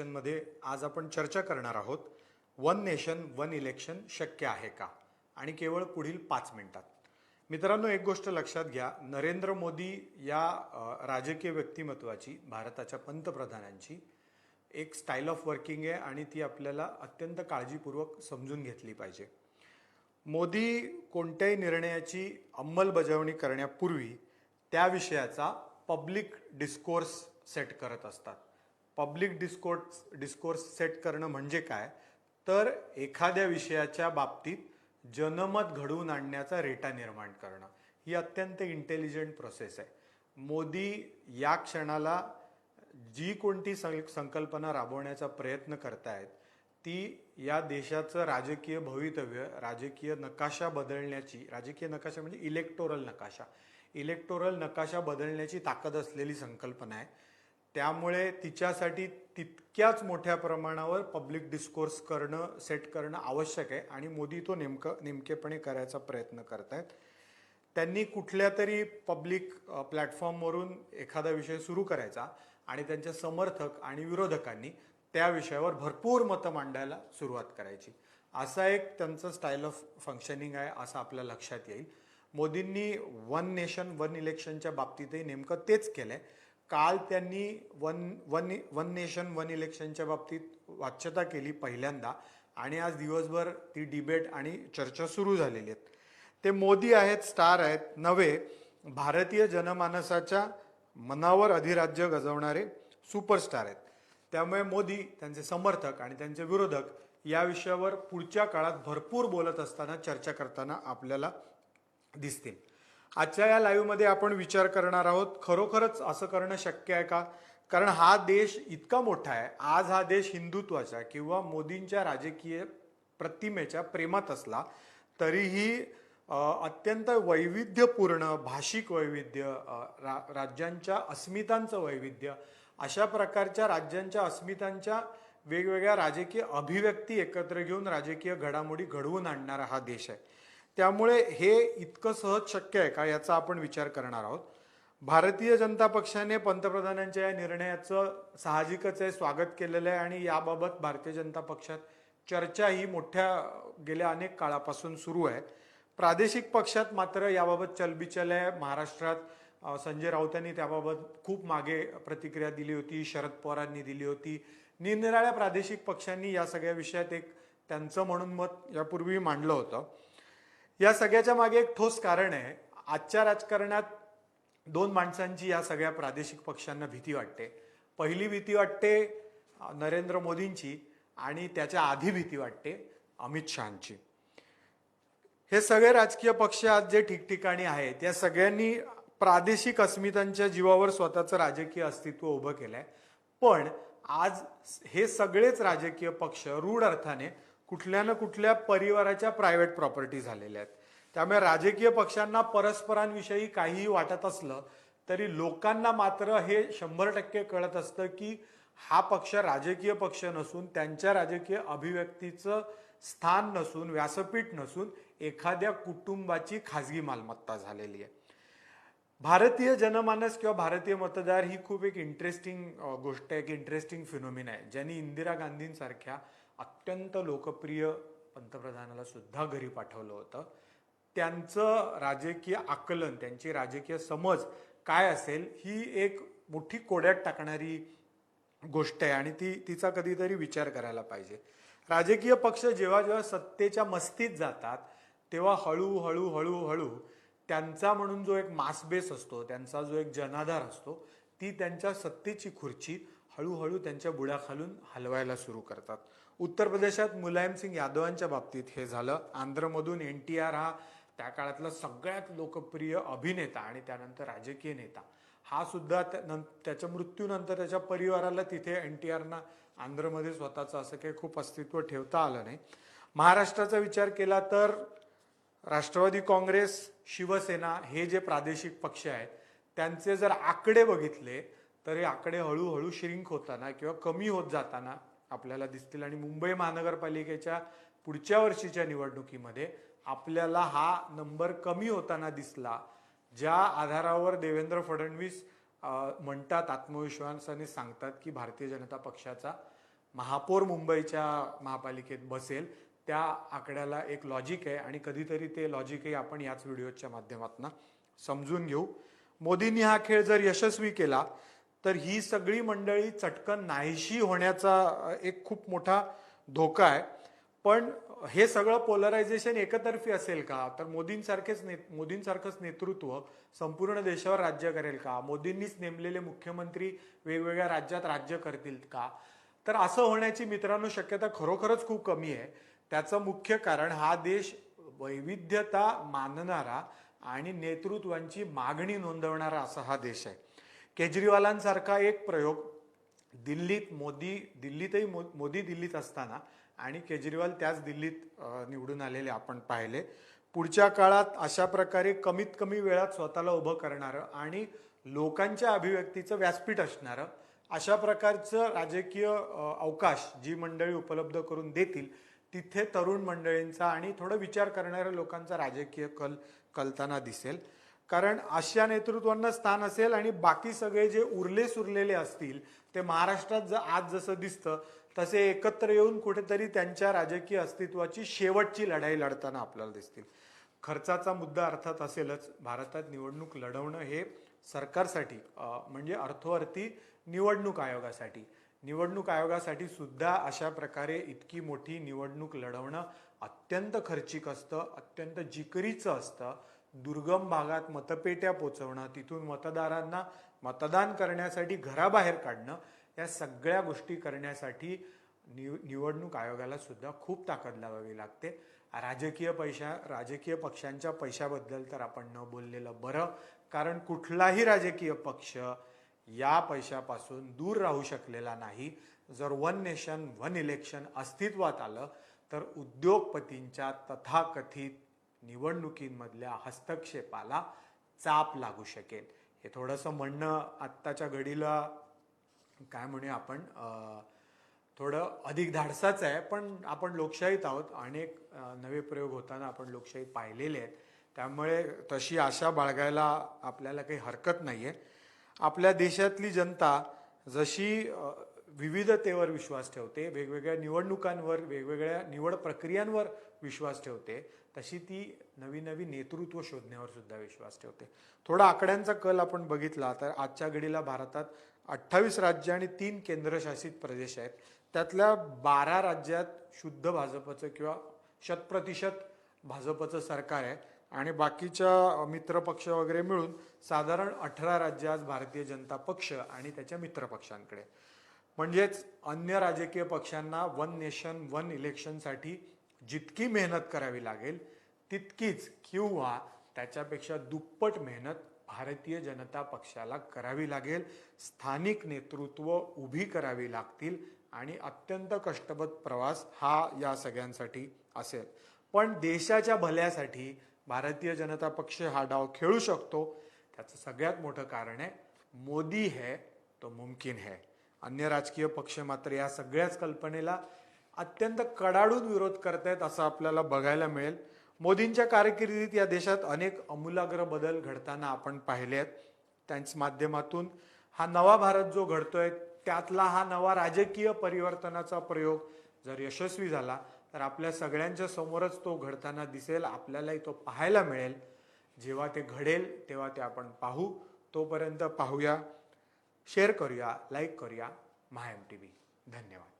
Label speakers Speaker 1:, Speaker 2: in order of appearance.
Speaker 1: सेक्शनमध्ये आज आपण चर्चा करणार आहोत वन नेशन वन इलेक्शन शक्य आहे का? आणि केवळ पुढील पाच मिनिटात. मित्रांनो एक गोष्ट लक्षात घ्या नरेंद्र मोदी या राजकीय व्यक्तिमत्वाची भारताच्या पंतप्रधानांची एक स्टाईल ऑफ वर्किंग आहे आणि ती आपल्याला अत्यंत काळजीपूर्वक समजून घेतली पाहिजे. मोदी कोणत्याही निर्णयाची अंमलबजावणी करण्यापूर्वी त्या विषयाचा पब्लिक डिस्कोर्स सेट करत असतात. पब्लिक डिस्कोर्स डिस्कोर्स सेट करणं म्हणजे काय? तर एखाद्या विषयाच्या बाबतीत जनमत घडवून आणण्याचा रेटा निर्माण करणं. ही अत्यंत इंटेलिजंट प्रोसेस आहे. मोदी या क्षणाला जी कोणती सं- संकल्पना राबवण्याचा प्रयत्न करतायत ती या देशाचं राजकीय भवितव्य राजकीय नकाशा बदलण्याची राजकीय नकाशा म्हणजे इलेक्टोरल नकाशा. इलेक्टोरल नकाशा बदलण्याची ताकद असलेली संकल्पना आहे. त्यामुळे तिच्यासाठी तितक्याच मोठ्या प्रमाणावर पब्लिक डिस्कोर्स करणं सेट करणं आवश्यक आहे. आणि मोदी तो नेमकं नेमकेपणे करायचा प्रयत्न करतायत. त्यांनी कुठल्या तरी पब्लिक प्लॅटफॉर्मवरून एखादा विषय सुरू करायचा आणि त्यांच्या समर्थक आणि विरोधकांनी त्या विषयावर भरपूर मतं मांडायला सुरुवात करायची. असा एक त्यांचं स्टाईल ऑफ फंक्शनिंग आहे असं आपल्या लक्षात येईल. मोदींनी वन नेशन वन इलेक्शनच्या बाबतीतही नेमकं तेच केलंय. काल त्यांनी one one one nation one इलेक्शनच्या बाबतीत वाच्यता केली पहिल्यांदा आणि आज दिवसभर ती डिबेट आणि चर्चा सुरू झालेली आहेत. ते मोदी आहेत स्टार आहेत नवे भारतीय जनमानसाच्या मनावर अधिराज्य गजवणारे सुपरस्टार आहेत. त्यामुळे मोदी त्यांचे समर्थक आणि त्यांचे विरोधक या विषयावर पुढच्या काळात भरपूर बोलत असताना चर्चा करताना आपल्याला दिसतील. आजच्या या लाईव्हमध्ये आपण विचार करणार आहोत खरोखरच असं करणं शक्य आहे का? कारण हा देश इतका मोठा आहे. आज हा देश हिंदुत्वाच्या किंवा मोदींच्या राजकीय प्रतिमेच्या प्रेमात असला तरीही अत्यंत वैविध्यपूर्ण भाषिक वैविध्य रा, राज्यांच्या अस्मितांचं वैविध्य अशा प्रकारच्या राज्यांच्या अस्मितांच्या वेगवेगळ्या राजकीय अभिव्यक्ती एकत्र घेऊन राजकीय घडामोडी घडवून आणणारा हा देश आहे. त्यामुळे हे इतकं सहज शक्य आहे का याचा आपण विचार करणार आहोत. भारतीय जनता पक्षाने पंतप्रधानांच्या या निर्णयाचं साहजिकच आहे स्वागत केलेलं आहे आणि याबाबत भारतीय जनता पक्षात चर्चा ही मोठ्या गेल्या अनेक काळापासून सुरू आहे. प्रादेशिक पक्षात मात्र याबाबत चलबिचल आहे. महाराष्ट्रात संजय राऊतांनी त्याबाबत खूप मागे प्रतिक्रिया दिली होती शरद पवारांनी दिली होती. निरनिराळ्या प्रादेशिक पक्षांनी या सगळ्या विषयात एक त्यांचं म्हणून मत यापूर्वी मांडलं होतं. या सगळ्याच्या मागे एक ठोस कारण आहे. आजच्या राजकारणात दोन माणसांची या सगळ्या प्रादेशिक पक्षांना भीती वाटते. पहिली भीती वाटते नरेंद्र मोदींची आणि त्याच्या आधी भीती वाटते अमित शहाची. हे सगळे राजकीय पक्ष आज जे ठिकठिकाणी आहेत या सगळ्यांनी प्रादेशिक अस्मितांच्या जीवावर स्वतःचं राजकीय अस्तित्व उभं केलंय. पण आज हे सगळेच राजकीय पक्ष रूढ अर्थाने कुठल्या ना कुठल्या परिवाराच्या प्रायव्हेट प्रॉपर्टी झालेल्या आहेत. त्यामुळे राजकीय पक्षांना परस्परांविषयी काहीही वाटत असलं तरी लोकांना मात्र हे शंभर टक्के कळत असतं की हा पक्ष राजकीय पक्ष नसून त्यांच्या राजकीय अभिव्यक्तीचं स्थान नसून व्यासपीठ नसून एखाद्या कुटुंबाची खाजगी मालमत्ता झालेली आहे. भारतीय जनमानस किंवा भारतीय मतदार ही खूप एक इंटरेस्टिंग गोष्ट आहे एक इंटरेस्टिंग फिनोमिन आहे ज्यांनी इंदिरा गांधींसारख्या अत्यंत लोकप्रिय पंतप्रधानाला सुद्धा घरी पाठवलं होतं. त्यांचं राजकीय आकलन त्यांची राजकीय समज काय असेल ही एक मोठी कोड्यात टाकणारी गोष्ट आहे आणि ती तिचा कधीतरी विचार करायला पाहिजे. राजकीय पक्ष जेव्हा जेव्हा सत्तेच्या मस्तीत जातात तेव्हा हळू हळू त्यांचा म्हणून जो एक मासबेस असतो त्यांचा जो एक जनाधार असतो ती त्यांच्या सत्तेची खुर्ची हळूहळू त्यांच्या बुडाखालून हलवायला सुरू करतात. उत्तर प्रदेशात मुलायम सिंग यादवांच्या बाबतीत हे झालं. आंध्रमधून एन टी आर हा त्या काळातला सगळ्यात लोकप्रिय अभिनेता आणि त्यानंतर राजकीय नेता. हा सुद्धा त्या- त्याच्या मृत्यूनंतर त्याच्या परिवाराला तिथे एन टी आरना आंध्रमध्ये स्वतःचं असं काही खूप अस्तित्व ठेवता आलं नाही. महाराष्ट्राचा विचार केला तर राष्ट्रवादी काँग्रेस शिवसेना हे जे प्रादेशिक पक्ष आहेत त्यांचे जर आकडे बघितले तर हे आकडे हळूहळू श्रिंक होताना किंवा कमी होत जाताना आपल्याला दिसतील. आणि मुंबई महानगरपालिकेच्या पुढच्या वर्षीच्या निवडणुकीमध्ये आपल्याला हा नंबर कमी होताना दिसला ज्या आधारावर देवेंद्र फडणवीस म्हणतात आत्मविश्वासाने सांगतात की भारतीय जनता पक्षाचा महापौर मुंबईच्या महापालिकेत बसेल. त्या आकड्याला एक लॉजिक आहे आणि कधीतरी ते लॉजिकही आपण याच व्हिडिओच्या माध्यमातून समजून घेऊ. मोदींनी हा खेळ जर यशस्वी केला तर ही सगळी मंडळी चटकन नाहीशी होण्याचा एक खूप मोठा धोका आहे. पण हे सगळं पोलरायझेशन एकतर्फी असेल का? तर मोदींसारखेच ने मोदींसारखंच नेतृत्व संपूर्ण देशावर राज्य करेल का? मोदींनीच नेमलेले मुख्यमंत्री वेगवेगळ्या राज्यात राज्य करतील का? तर असं होण्याची मित्रांनो शक्यता खरोखरच खूप कमी आहे. त्याचं मुख्य कारण हा देश वैविध्यता मानणारा आणि नेतृत्वांची मागणी नोंदवणारा असा हा देश आहे. केजरीवालांसारखा एक प्रयोग दिल्लीत मोदी दिल्लीतही मो- मोदी दिल्लीत असताना आणि केजरीवाल त्याच दिल्लीत निवडून आलेले आपण पाहिले. पुढच्या काळात अशा प्रकारे कमीत कमी वेळात स्वतःला उभं करणारं आणि लोकांच्या अभिव्यक्तीचं व्यासपीठ असणारं अशा प्रकारचं राजकीय अवकाश जी मंडळी उपलब्ध करून देतील तिथे तरुण मंडळींचा आणि थोडं विचार करणाऱ्या लोकांचा राजकीय कल कलताना दिसेल. कारण अशा नेतृत्वांना स्थान असेल आणि बाकी सगळे जे उरले सुरलेले असतील ते महाराष्ट्रात ज आज जसं दिसतं तसे एकत्र येऊन कुठेतरी त्यांच्या राजकीय अस्तित्वाची शेवटची लढाई लढताना आपल्याला दिसतील. खर्चाचा मुद्दा अर्थात असेलच भारतात निवडणूक लढवणं हे सरकारसाठी म्हणजे अर्थोअर्थी निवडणूक आयोगासाठी. निवडणूक आयोगासाठी सुद्धा अशा प्रकारे इतकी मोठी निवडणूक लढवणं अत्यंत खर्चिक असतं अत्यंत जिकरीचं असतं. दुर्गम भागात मतपेट्या पोचवणं तिथून मतदारांना मतदान करण्यासाठी घराबाहेर काढणं या सगळ्या गोष्टी करण्यासाठी निव निवडणूक आयोगाला सुद्धा खूप ताकद लावावी लागते. राजकीय पैशा राजकीय पक्षांच्या पैशाबद्दल तर आपण न बोललेलं बरं कारण कुठलाही राजकीय पक्ष या पैशापासून दूर राहू शकलेला नाही. जर वन नेशन वन इलेक्शन अस्तित्वात आलं तर उद्योगपतींच्या तथाकथित निवडणुकींमधल्या हस्तक्षेपाला चाप लागू शकेल. हे थोडंसं म्हणणं आत्ताच्या घडीला काय म्हणूया आपण थोडं अधिक धाडसाचं आहे पण आपण लोकशाहीत आहोत. अनेक नवे प्रयोग होताना आपण लोकशाहीत पाहिलेले आहेत. त्यामुळे तशी आशा बाळगायला आपल्याला काही हरकत नाही आहे आपल्या देशातली जनता जशी विविधतेवर विश्वास ठेवते वेगवेगळ्या निवडणुकांवर वेगवेगळ्या निवड प्रक्रियांवर विश्वास ठेवते तशी ती नवी नवी नेतृत्व शोधण्यावर सुद्धा विश्वास ठेवते. थोडा आकड्यांचा कल आपण बघितला तर आजच्या घडीला भारतात अठ्ठावीस राज्य आणि तीन केंद्रशासित प्रदेश आहेत. त्यातल्या बारा राज्यात शुद्ध भाजपचं किंवा शतप्रतिशत भाजपचं सरकार आहे. आणि बाकीच्या मित्रपक्ष वगैरे मिळून साधारण अठरा राज्य आज भारतीय जनता पक्ष आणि त्याच्या मित्रपक्षांकडे म्हणजेच अन्य राजकीय पक्षांना वन नेशन वन इलेक्शनसाठी जितकी मेहनत करावी लागेल तितकीच किंवा त्याच्यापेक्षा दुप्पट मेहनत भारतीय जनता पक्षाला करावी लागेल स्थानिक नेतृत्व उभी करावी लागतील आणि अत्यंत कष्टबद्ध प्रवास हा या सगळ्यांसाठी असेल. पण देशाच्या भल्यासाठी भारतीय जनता पक्ष हा डाव खेळू शकतो त्याचं सगळ्यात मोठं कारण आहे मोदी है तो मुमकिन है. अन्य राजकीय पक्ष मात्र या सगळ्याच कल्पनेला अत्यंत कडाडून विरोध करतायत असं आपल्याला बघायला मिळेल. मोदींच्या कारकिर्दीत या देशात अनेक अमूलाग्र बदल घडताना आपण पाहिले आहेत त्यांच्या माध्यमातून हा नवा भारत जो घडतोय त्यातला हा नवा राजकीय परिवर्तनाचा प्रयोग जर यशस्वी झाला तर आपल्या सगळ्यांच्या समोरच तो घडताना दिसेल आपल्यालाही तो पाहायला मिळेल. जेव्हा ते घडेल तेव्हा ते आपण पाहू. तोपर्यंत पाहूया शेअर करूया लाईक करूया महाएम टी व्ही. धन्यवाद.